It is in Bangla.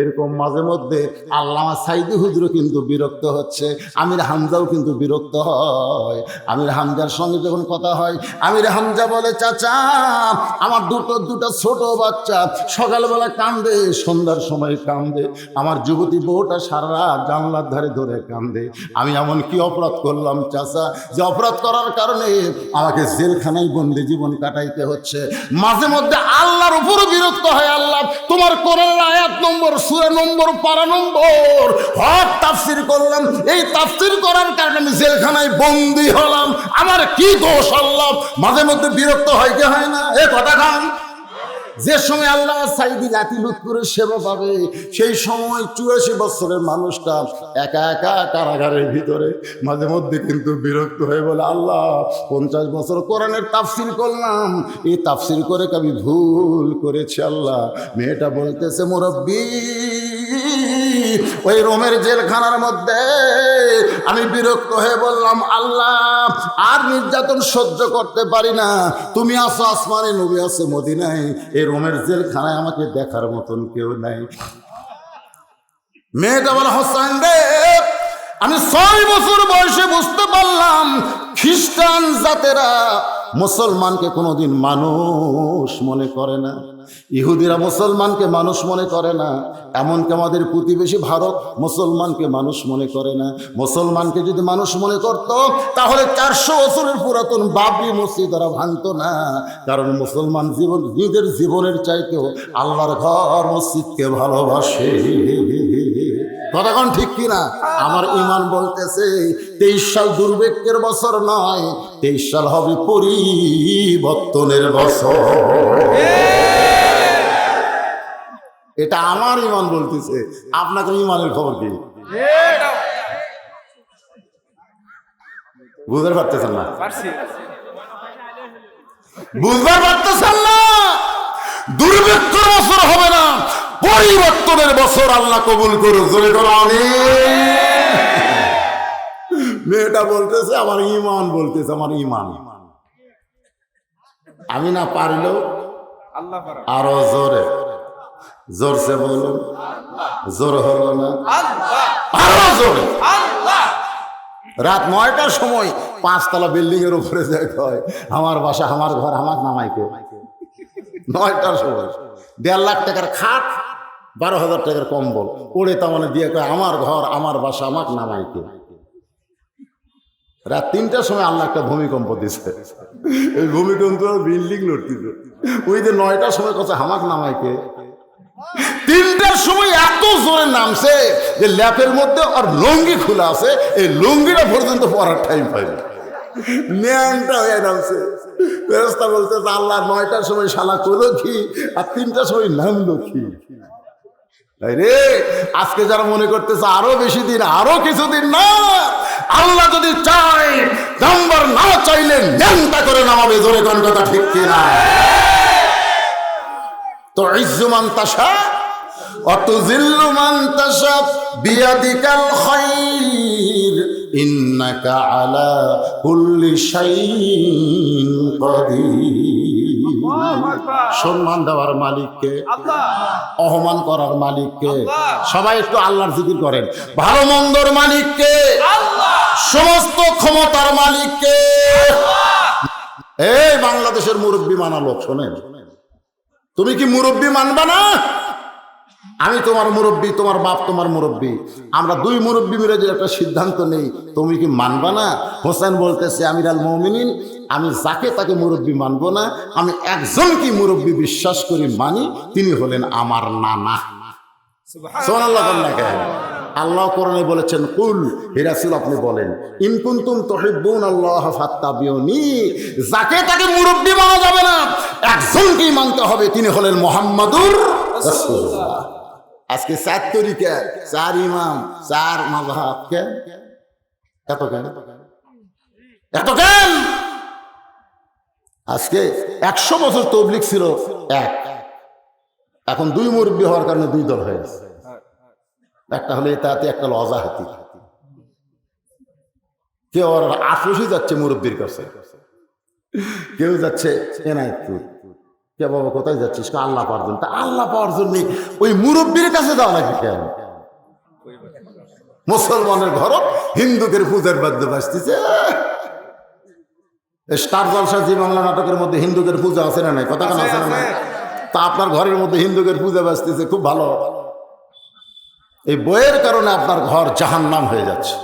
এরকম মাঝে মধ্যে আল্লামা সাইদি হুজুর কিন্তু বিরক্ত হচ্ছে, আমির হামজাও কিন্তু বিরক্ত হয়। আমির হামজার সঙ্গে যখন কথা হয়, আমির হামজা বলে, চাচা, আমার দুটো দুটো ছোট বাচ্চা সকালবেলা কান্দে, সন্ধ্যার সময় কান্দে, আমার যুবতী বউটা সারা রাত জানলার ধারে ধরে কান্দে। আমি এমন কি অপরাধ করলাম, চাচা? যে অপরাধ করার কারণে আমাকে জেলখানায় বন্দি জীবন কাটাইতে হচ্ছে। মাঝে মধ্যে আল্লাহর উপরও বিরক্ত হয়, আল্লাহ, তোমার কোরআন আয়াত নম্বর, সুরা নম্বর, পারা নম্বর। হক তাফসির করলাম। এই তাফসির করার কারণে আমি জেলখানায় বন্দি হলাম। আমার কি দোষ আল্লাহ? মাঝে মধ্যে বিরক্ত হয় কি হয় না? এ কথা খান। যে সময় আল্লাহ সাইদি জাতি লুৎপুরের সেবা পাবে, সেই সময় চুরাশি বছরের মানুষটা একা একা কারাগারের ভিতরে মাঝে মধ্যে কিন্তু বিরক্ত হয়ে বলে, আল্লাহ, পঞ্চাশ বছর কোরআনের তাফসির করলাম। এই তাফসির করে আমি ভুল করেছি আল্লাহ? মেয়েটা বলতেছে, মুরব্বী, ওই রোমের জেলখানার মধ্যে আমি বিরক্ত হয়ে বললাম, আল্লাহ, আর নির্যাতন সহ্য করতে পারি না। তুমি আসো, আসমানে নবী আছে মদিনায়। এই রোমের জেলখানায় আমাকে দেখার মতন কেউ নাই। মেয়েটা বলে, হোসেন রে, আমি ছয় বছর বয়সে জাতেরা মুসলমানকে কোনোদিন মানুষ মনে করে না। ইহুদিরা মুসলমানকে মানুষ মনে করে না। এমনকি আমাদের প্রতিবেশী ভারত মুসলমানকে মানুষ মনে করে না। মুসলমানকে যদি মানুষ মনে করত, তাহলে চারশো বছরের পুরাতন বাবরি মসজিদ তারা ভাঙত না। কারণ মুসলমান জীবন, নিজের জীবনের চাইতেও আল্লাহর ঘর মসজিদকে ভালোবাসে। কথাক্ষণ ঠিক কিনা? আমার ইমান বলতেছে, তেইশ সাল দুর্ভিক্ষের বছর নয়, তেইশ সাল হবে পরিবর্তনের বছর। এটা আমার ইমান বলতেছে। আপনাকে ইমানের খবর কি? বুঝতে পারতেছেন না? বুঝতে পারতেছেন না? দুর্ভিক্ষের বছর হবে না পরিবর্তনের বছর আল্লাহ কবুল করুন জোরে করো আমিন। মেয়েটা বলতেছে আমার ইমান বলতেছে আমার ইমান আমি না পারলেও আরও জোরে জোরসে বলুন জোর হলো না? আরও জোরে। রাত নয়টার সময় পাঁচতলা বিল্ডিং এর উপরে যায় কয় আমার বাসা আমার ঘর আমার নামাইকে নয়টার সময়। দেড় লাখ টাকার খাট, বারো হাজার টাকার কম্বল। ওড়ে তা মানে দিয়ে কয়, আমার ঘর, আমার বাসা আমার নামাইকে রাত তিনটার সময় আল্লাহ একটা ভূমিকম্প দিছে। এই ভূমিকম্প বিল্ডিং লড়তিছে। ওই যে নয়টার সময় কথা হামাক নামাইকে তিনটার সময় এত জোরে নামছে যে ল্যাপের মধ্যে আর লুঙ্গি খোলা আছে। এই লুঙ্গিটা পর্যন্ত পরার টাইম পাইনি। ন্যাংটা হয়ে নামছে। ফেরস্তা বলতে আল্লাহ নয়টার সময় শালা করল কি? আর তিনটার সময় নামলো কি? রে, আজকে যারা মনে করতেছে আরও বেশি দিন, আরও কিছুদিন না, আল্লাহ যদি চায়, নাম্বার না চাইলে ন্যাংটা করে নামাবে, জোরে কোন কথা ঠিক কিনা? তো ইজ্জুমান তাসা অতুজিল্লু মান তাসা বিয়াদিকাল খাইর। ইন্নাকা আলা কুল্লি শাইইন কাদির। সম্মান দেওয়ার মালিককে অপমান করার মালিককে। সবাই একটু আল্লাহর জিকির করেন। ভালো মন্দর মালিককে সমস্ত ক্ষমতার মালিককে। এই বাংলাদেশের মুরব্বী মানা লোক শোনেন। তুমি কি মুরব্বী মানবা না? আমি তোমার মুরব্বী তোমার বাপ তোমার মুরব্বী। আমরা দুই মুরব্বী মিলে যে একটা সিদ্ধান্ত নেই তুমি কি মানবা না? হোসেন বলতেছে আমিরাল মমিনিন আমি যাকে তাকে মুরব্বী মানব না আমি একজনকে মুরব্বী বিশ্বাস করি মানি তিনি হলেন আমার নানা। সোনাল্লাহ আল্লাহ কোরআনে বলেছেন কুল হিরাসুল আপনি বলেন ইনকুন্তুম তহিব্বুন আল্লাহ ফাত্তাবিউনি যাকে তাকে মুরব্বী মানা যাবে না একজনকেই মানতে হবে তিনি হলেন মোহাম্মদুর রাসূলুল্লাহ। আজকে চার তরিকা চার ইমাম, চার মাযহাব। কে? এত কেন? এত কেন? আজকে একশো বছর তবলিক ছিল, এক। এখন দুই মুরব্বী হওয়ার কারণে দুই দল হয়ে গেছে। একটা হলো এতাহাতি একটা হলো অজাহাতি। কেউ আর আফরসি যাচ্ছে মুরব্বীর কাছে। কেউ যাচ্ছে এনায়তপুর। কে বাবা কোথায় যাচ্ছিস? আল্লাহ পাওয়ার জন্য। তা আল্লাহ পাওয়ার জন্য ওই মুরব্বীর কাছে যাওয়া নাকি কেন? মুসলমানের ঘর হিন্দুদের পূজার বাদ্য বাঁচতেছে স্টার জলসা জি বাংলা নাটকের মধ্যে হিন্দুদের পূজা আছে না নাই? কথা কেন আছে না নাই? তা আপনার ঘরের মধ্যে হিন্দুদের পূজা বাঁচতেছে খুব ভালো। এই বইয়ের কারণে আপনার ঘর জাহান নাম হয়ে যাচ্ছে।